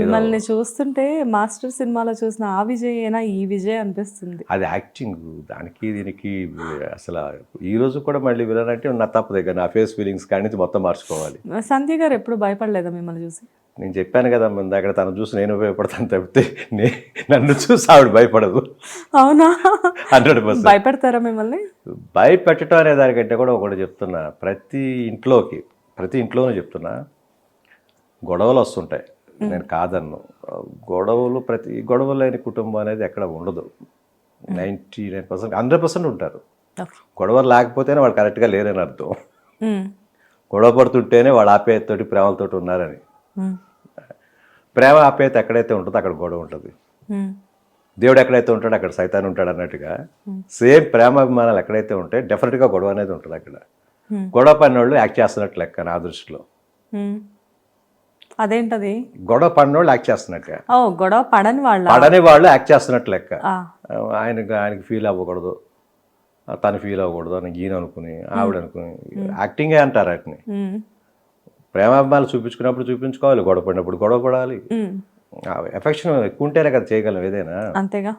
మిమ్మల్ని చూస్తుంటే మాస్టర్ సినిమాలో చూసిన ఆ విజయేనా ఈ విజయ్ అనిపిస్తుంది. అది యాక్టింగ్ దానికి దీనికి అసలు ఈ రోజు కూడా మళ్ళీ విలన్ అంటే నా తప్పదు ఇక నా ఫేస్ ఫీలింగ్స్ కాడి నుంచి మొత్తం మార్చుకోవాలి. సంధ్య గారు ఎప్పుడు భయపడలేదా మిమ్మల్ని చూసి? నేను చెప్పాను కదా ముందు అక్కడ తను చూసి నేను ఉపయోగపడతాను తప్పితే నే నన్ను చూసి ఆవిడ భయపడదు. అవునా? Hundred percent. భయపెడతారా మిమ్మల్ని? భయపెట్టడం అనే దానికంటే కూడా ఒకటి చెప్తున్నా ప్రతి ఇంట్లోకి ప్రతి ఇంట్లోనూ చెప్తున్నా గొడవలు వస్తుంటాయి. నేను కాదన్ను. గొడవలు ప్రతి గొడవలు లేని కుటుంబం అనేది ఎక్కడ ఉండదు. Ninety nine percent hundred percent ఉంటారు. గొడవలు లేకపోతేనే వాళ్ళు కరెక్ట్గా లేరని అర్థం. గొడవ పడుతుంటేనే వాళ్ళ ఆప్యాయతతోటి ప్రేమలతోటి ఉన్నారని. ప్రేమ ఆప్యాయత ఎక్కడైతే ఉంటుందో అక్కడ గొడవ ఉంటుంది. దేవుడు ఎక్కడైతే ఉంటాడో అక్కడ సైతాన్ ఉంటాడు అన్నట్టుగా సేమ్ ప్రేమాభిమానాలు ఎక్కడైతే ఉంటాయి డెఫినెట్గా గొడవ అనేది ఉంటుంది అక్కడ. గొడవ పడిన వాళ్ళు యాక్ట్ చేస్తున్నట్లు లెక్క నా దృష్టిలో. అదేంటది? గొడవ పడిన వాళ్ళు యాక్ట్ చేస్తున్నట్టుగా ఓ గొడవ పడని వాళ్ళ? పడని వాళ్ళు యాక్ట్ చేస్తున్నట్లు లెక్క. ఆయనకు ఆయనకి ఫీల్ అవ్వకూడదు. తను ఫీల్ అవ్వకూడదు అని ఈయన అనుకుని ఆవిడ అనుకుని. యాక్టింగే అంటారు వాటిని. ప్రేమాభిమానాలు చూపించుకున్నప్పుడు చూపించుకోవాలి గొడవ పడినప్పుడు గొడవ పడాలి. ఎఫెక్షన్ ఎక్కువ ఉంటేనే కదా చేయగలం ఏదైనా. అంతేగా.